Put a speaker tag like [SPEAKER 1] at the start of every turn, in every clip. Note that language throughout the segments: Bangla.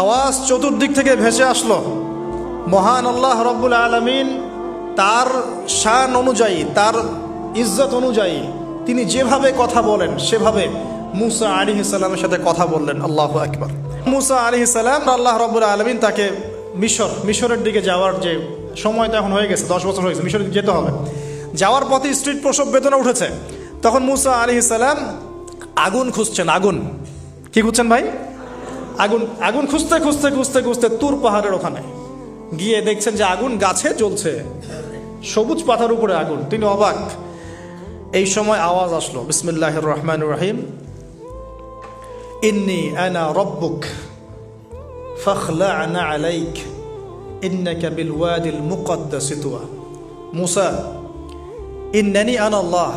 [SPEAKER 1] আওয়াজ চতুর্দিক থেকে ভেসে আসলো। মহান আল্লাহ রব্বুল আলমিন তার শান অনুযায়ী, তার ইজ্জত অনুযায়ী তিনি যেভাবে কথা বলেন, সেভাবে মুসা আলী সাল্লামের সাথে কথা বললেন। আল্লাহ আকবর। মুসা আলী সাল্লাম আল্লাহ রব্বুল আলমিন তাকে মিশর, মিশরের দিকে যাওয়ার যে সময় তো এখন হয়ে গেছে, দশ বছর হয়ে গেছে, মিশরের দিকে যেতে হবে। যাওয়ার পথে স্ট্রিট প্রসব বেদনা উঠেছে। তখন মুসা আলী সাল্লাম আগুন খুঁজছেন, আগুন। কি খুঁজছেন ভাই? আগুন আগুন খুঁজতে খুঁজতে খুঁজতে খুঁজতে তুর পাহাড়ের ওখানে। গিয়ে দেখছেন যে আগুন গাছে জ্বলছে। সবুজ পাতার উপরে আগুন। তিনি অবাক। এই সময় আওয়াজ আসলো বিসমিল্লাহ রহমান রহিম। ইন্নি আনা রব্বুক ফখলা আনা আলাইক। ইন্নাকা বিল ওয়াদিল মুকদ্দাস তুয়া। মুসা, ইন্নানি আনা আল্লাহ।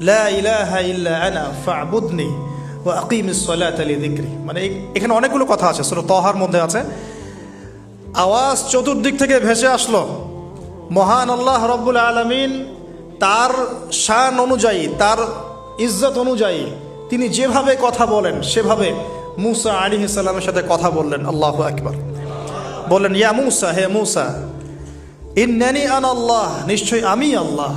[SPEAKER 1] লা ইলাহা ইল্লা আনা ফাবুদনি। ও আকিম সলাত আলী দিক্রি মানে এখানে অনেকগুলো কথা আছে শুধু তহার মধ্যে আছে। আওয়াজ চতুর্দিক থেকে ভেসে আসলো। মহান আল্লাহ রব্বুল আলমিন তার শান অনুযায়ী, তার ইজ্জত অনুযায়ী তিনি যেভাবে কথা বলেন, সেভাবে মুসা আলী ইসাল্লামের সাথে কথা বললেন। আল্লাহ একবার বললেন, ইয়া মুসা, হে মুসা, ইন্নানি আন আল্লাহ নিশ্চয় আমি আল্লাহ।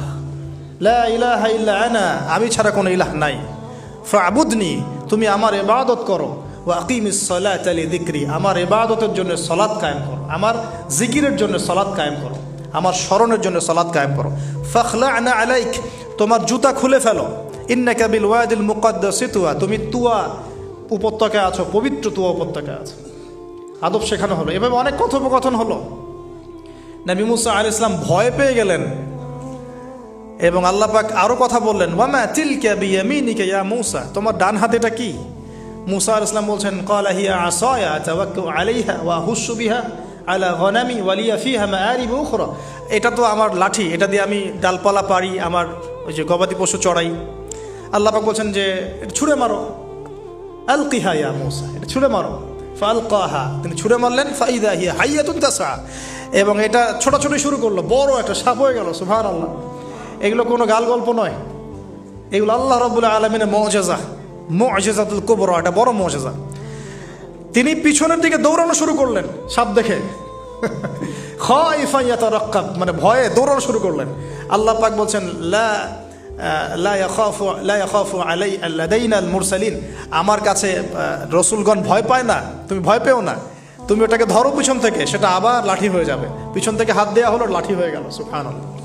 [SPEAKER 1] লা ইলাহা ইল্লা আনা, আমি ছাড়া কোনো ইলাহ নাই। ফাবুদনি তুমি আমার ইবাদত করো। ও আকিমিস সলাত আলী দিক্রি। আমার ইবাদতের জন্য সলাদ কায়েম করো। আমার জিকিরের জন্য সলাদ কায়েম করো। আমার স্মরণের জন্য সলাদ কায়েম করো। ফখলা আনা আলাইক। তোমার জুতা খুলে ফেলো। ইন্নাকা বিল ওয়াদিল মুকদ্দাস তুয়া। তুমি তুয়া উপত্যকায় আছো, পবিত্র তুয়া উপত্যকায় আছো। আদব শেখানো হলো। এভাবে অনেক কথোপকথন হলো। নবী মুসা আল ইসলাম ভয় পেয়ে গেলেন। এবং আল্লাহ পাক আরও কথা বললেন, ওয়ামা তিলকা বিয়ামিনিকা ইয়া মুসা? তোমার ডান হাতেটা কি? মুসা আল ইসলাম বলছেন, ক্বালা হিয়া আসায়া তাওয়াক্কাউ আলাইহা ওয়া হুসু বিহা আলা গনামি ওয়ালিয়া ফিহা মাআরিব উখরা। এটা তো আমার লাঠি, এটা দিয়ে আমি ডালপালা পারি আমার ওই যে গবাদি পশু চড়াই। আল্লাহ পাক বলছেন যে ছুঁড়ে মারো। আলকিহা ইয়া মুসা। এটা ছুঁড়ে মারো। ফালকাহা। তিনি ছুঁড়ে মারলেন, ফাইদা হিয়া হাইয়াতুন তাসা এবং এটা ছোটাছুটি শুরু করল, বড় একটা সাপ হয়ে গেল সুভান আল্লাহ এগুলো কোনো গাল গল্প নয়। এগুলো আল্লাহ রবুল্লা আলমিনের মজেজা। মজেজাতুল কোবর, এটা বড় মজেজা। তিনি পিছনের দিকে দৌড়ানো শুরু করলেন, সাপ দেখে। খাইফাইয়াতা মানে ভয়ে দৌড়ানো শুরু করলেন। আল্লাহ পাক বলছেন, লা আমার কাছে রসুলগণ ভয় পায় না, তুমি ভয় পেও না। তুমি ওটাকে ধরো পিছন থেকে, সেটা আবার লাঠি হয়ে যাবে। পিছন থেকে হাত দেওয়া হলো, লাঠি হয়ে গেল সুফানাল্লাহ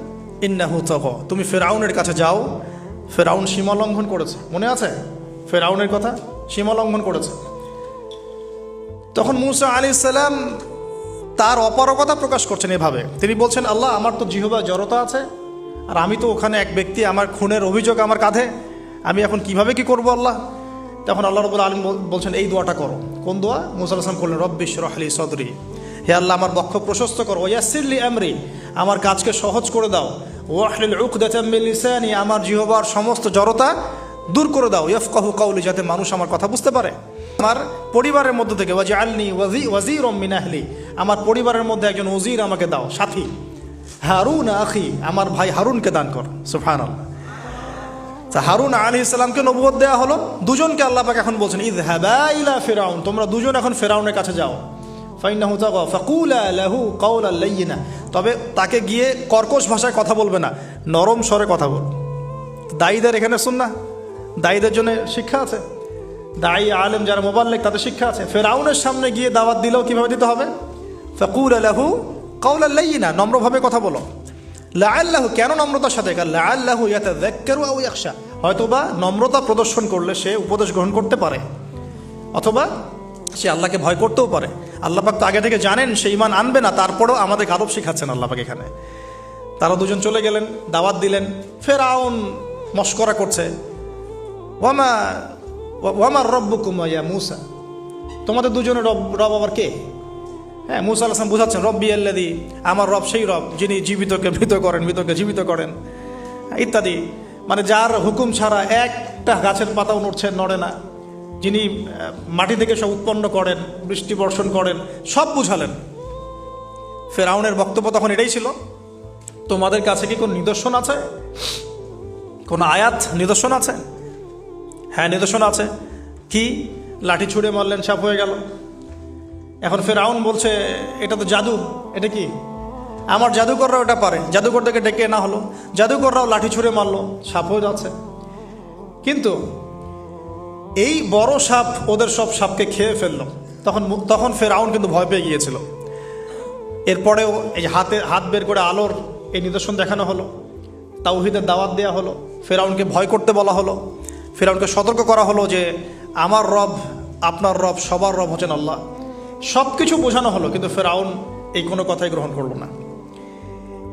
[SPEAKER 1] ইন্নাহু তগ। তুমি ফেরাউনের কাছে যাও। ফেরাউন সীমা লঙ্ঘন করেছে। মনে আছে? ফেরাউনের কথা? সীমা লঙ্ঘন করেছে। তখন মুসা আলী সাল্লাম তার অপারগতা প্রকাশ করছেন এভাবে। তিনি বলছেন, আল্লাহ, আমার তো জিহবা জড়তা আছে, আর আমি তো ওখানে এক ব্যক্তি, আমার খুনের অভিযোগ আমার কাঁধে। আমি এখন কীভাবে কি করব আল্লাহ? তখন আল্লাহ রবুল আলম বলছেন, এই দোয়াটা করো। কোন দোয়া? মুসা আসলাম করলেন রব্বিশ রহলি সদরি। হে আল্লাহ, আমার বক্ষ প্রশস্ত করো। ওয়াসিল্লি আমরি। আমার কাজকে সহজ করে দাও। ওয়াহলিল উকদাতাম্মিল লিসানি, আমার জিহবার সমস্ত জড়তা দূর করে দাও। ইয়ফকাহু কাউলি, যাতে মানুষ আমার কথা বুঝতে পারে। আমার পরিবারের মধ্য থেকে ওয়াজি আলনি ওয়াজি ওয়াজির মিনাহলি আমার পরিবারের মধ্যে একজন ওজির আমাকে দাও, সাথী। হারুন আখি, আমার ভাই হারুনকে দান কর। সুফান হারুন আলী ইসলামকে নবুয়ত দেওয়া হলো। দুজনকে আল্লাহ পাক এখন বলছেন ইদ ইলা ফেরাউন, তোমরা দুজন এখন ফেরাউনের কাছে যাও। ফাইনাহু তাগা, ফাকুলা লাহু কাউলা লাইয়িনা। তবে তাকে গিয়ে কর্কশ ভাষায় কথা বলবে না, নরম স্বরে কথা বল। দায়ীদের এখানে শুন না দায়ীদের জন্য শিক্ষা আছে। দায়ী আলেম যারা মোবাল্লেক, তাদের শিক্ষা আছে। ফেরাউনের সামনে গিয়ে দাওয়াত দিলেও কীভাবে দিতে হবে? ফকুল আলাহু কাউল আল্লাহ নম্রভাবে কথা বলো। লাআল্লাহু, কেন নম্রতার সাথে? লাআল্লাহু ইয়াতাযাক্কারু আও ইয়াখশা। হয়তোবা নম্রতা প্রদর্শন করলে সে উপদেশ গ্রহণ করতে পারে। অথবা সে আল্লাহকে ভয় করতেও পারে। আল্লাহ পাক তো আগে থেকে জানেন, সে ইমান আনবে না, তারপরেও আমাদের আদব শেখাচ্ছেন আল্লাহ পাক এখানে। তারা দুজন চলে গেলেন, দাওয়াত দিলেন, ফেরাউন মস্করা করছে, ওয়ামা ওয়ামার রব্বুকুম ইয়া মুসা? তোমাদের দুজনের রব রব আবার কে? হ্যাঁ মুসা আলাম বুঝাচ্ছেন, রব্বি আল্লাদি আমার রব সেই রব, যিনি জীবিতকে মৃত করেন, মৃতকে জীবিত করেন। ইত্যাদি। মানে যার হুকুম ছাড়া একটা গাছের পাতাও নড়ছে, নড়ে না। যিনি মাটি থেকে সব উৎপন্ন করেন, বৃষ্টি বর্ষণ করেন, সব বুঝালেন। ফেরাউনের বক্তব্য তখন এটাই ছিল, তোমাদের কাছে কি কোনো নিদর্শন আছে? কোনো আয়াত নিদর্শন আছে? হ্যাঁ নিদর্শন আছে। কি? লাঠি ছুঁড়ে মারলেন, সাপ হয়ে গেল। এখন ফেরাউন বলছে, এটা তো জাদু, এটা কি? আমার জাদুকররাও এটা পারে জাদুকর থেকে ডেকে না হলো, জাদুকররাও লাঠি ছুঁড়ে মারলো, সাপ হয়ে যাচ্ছে। কিন্তু এই বড় সাপ ওদের সব সাপকে খেয়ে ফেলল। তখন তখন ফেরাউন কিন্তু ভয় পেয়ে গিয়েছিল। এরপরেও এই হাতে হাত বের করে আলোর এই নিদর্শন দেখানো হলো। তাওহিদের দাওয়াত দেওয়া হলো। ফেরাউনকে ভয় করতে বলা হলো। ফেরাউনকে সতর্ক করা হলো যে, আমার রব, আপনার রব, সবার রব হচ্ছেন আল্লাহ। সব কিছু বোঝানো হলো, কিন্তু ফেরাউন এই কোনো কথাই গ্রহণ করল না।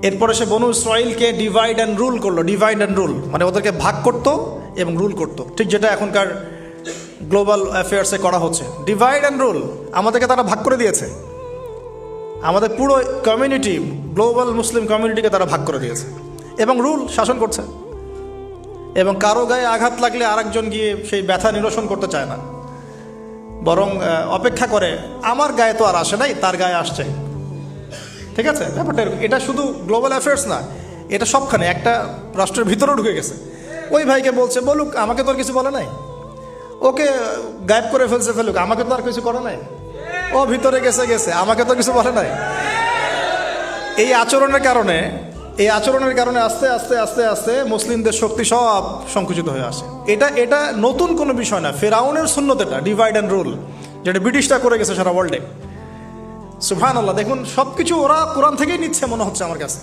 [SPEAKER 1] এরপরে সে বনু ইসরায়েলকে ডিভাইড অ্যান্ড রুল করল। ডিভাইড অ্যান্ড রুল মানে ওদেরকে ভাগ করতো এবং রুল করতো। ঠিক যেটা এখনকার গ্লোবাল অ্যাফেয়ার্সে করা হচ্ছে। ডিভাইড অ্যান্ড রুল আমাদেরকে তারা ভাগ করে দিয়েছে। আমাদের পুরো কমিউনিটি গ্লোবাল মুসলিম কমিউনিটিকে তারা ভাগ করে দিয়েছে। এবং রুল শাসন করছে। এবং কারও গায়ে আঘাত লাগলে আরেকজন গিয়ে সেই ব্যথা নিরসন করতে চায় না। বরং অপেক্ষা করে, আমার গায়ে তো আর আসে নাই, তার গায়ে আসছে। ঠিক আছে? ব্যাপারটা এটা শুধু গ্লোবাল অ্যাফেয়ার্স না, এটা সবখানে, একটা রাষ্ট্রের ভিতরেও ঢুকে গেছে। ওই ভাইকে বলছে, বলুক, আমাকে তো আর কিছু বলে নাই। ওকে গায়েব করে ফেলছে ফেলুক, আমাকে তো আর কিছু করে নাই। ও ভিতরে গেছে গেছে, আমাকে তো কিছু বলে নাই। এই আচরণের কারণে, এই আচরণের কারণে আস্তে আস্তে আস্তে আস্তে মুসলিমদের শক্তি সব সংকুচিত হয়ে আসে। এটা এটা নতুন কোনো বিষয় না। ফেরাউনের শূন্যত এটা ডিভাইড অ্যান্ড রুল যেটা ব্রিটিশরা করে গেছে সারা ওয়ার্ল্ডে সুফান আল্লাহ দেখুন সব কিছু ওরা কোরআন থেকেই নিচ্ছে মনে হচ্ছে আমার কাছে।